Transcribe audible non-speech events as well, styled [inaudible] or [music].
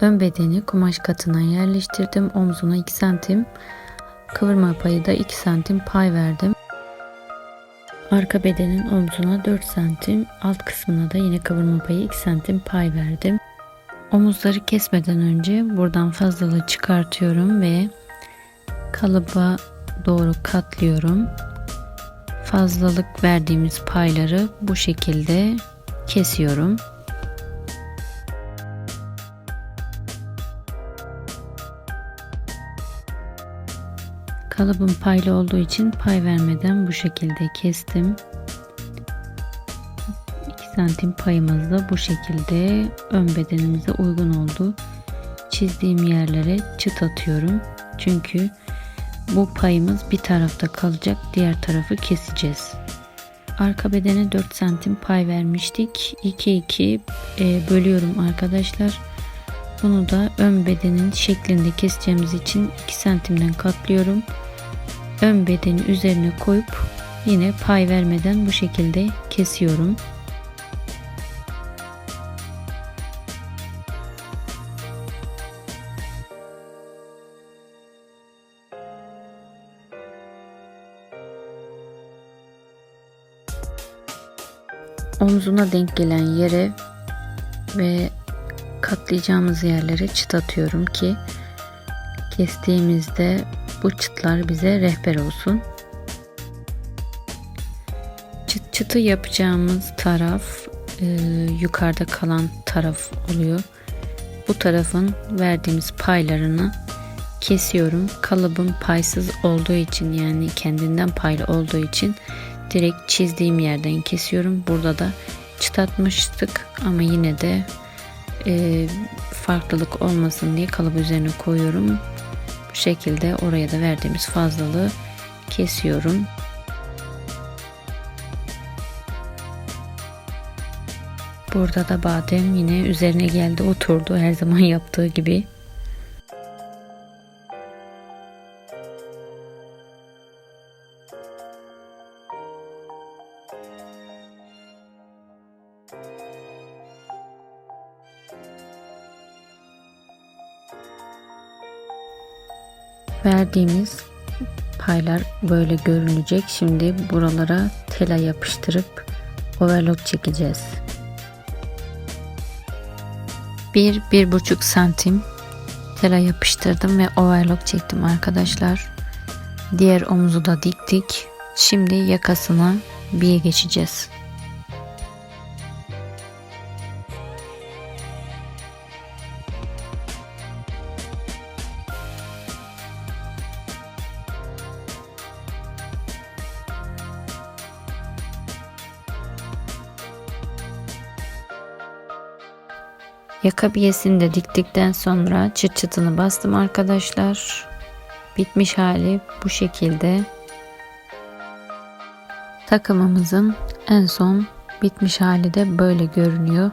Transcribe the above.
Ön bedeni kumaş katına yerleştirdim. Omzuna 2 santim, kıvırma payı da 2 santim pay verdim. Arka bedenin omzuna 4 santim, alt kısmına da yine kıvırma payı 2 santim pay verdim. Omuzları kesmeden önce buradan fazlalığı çıkartıyorum ve kalıba doğru katlıyorum. Fazlalık verdiğimiz payları bu şekilde kesiyorum. Kalıbım paylı olduğu için pay vermeden bu şekilde kestim. 2 santim payımız da bu şekilde ön bedenimize uygun oldu. Çizdiğim yerlere çıt atıyorum. Çünkü bu payımız bir tarafta kalacak, diğer tarafı keseceğiz. Arka bedene 4 santim pay vermiştik. 2 2 e, bölüyorum arkadaşlar. Bunu da ön bedenin şeklinde keseceğimiz için 2 santimden katlıyorum. Ön bedeni üzerine koyup yine pay vermeden bu şekilde kesiyorum. omzuna denk gelen yere ve katlayacağımız yerlere çıt atıyorum ki kestiğimizde bu çıtlar bize rehber olsun. Çıt çıtı yapacağımız taraf e, yukarıda kalan taraf oluyor. Bu tarafın verdiğimiz paylarını kesiyorum. Kalıbım paysız olduğu için yani kendinden paylı olduğu için direkt çizdiğim yerden kesiyorum. Burada da çıtatmıştık ama yine de e, farklılık olmasın diye kalıbı üzerine koyuyorum. Şekilde oraya da verdiğimiz fazlalığı kesiyorum. Burada da badem yine üzerine geldi oturdu her zaman [laughs] yaptığı gibi. Verdiğimiz paylar böyle görünecek. Şimdi buralara tela yapıştırıp overlock çekeceğiz. 1-1,5 santim tela yapıştırdım ve overlock çektim arkadaşlar. Diğer omuzu da diktik. Şimdi yakasına bir geçeceğiz. Yaka biyesini de diktikten sonra çıt çıtını bastım arkadaşlar. Bitmiş hali bu şekilde. Takımımızın en son bitmiş hali de böyle görünüyor.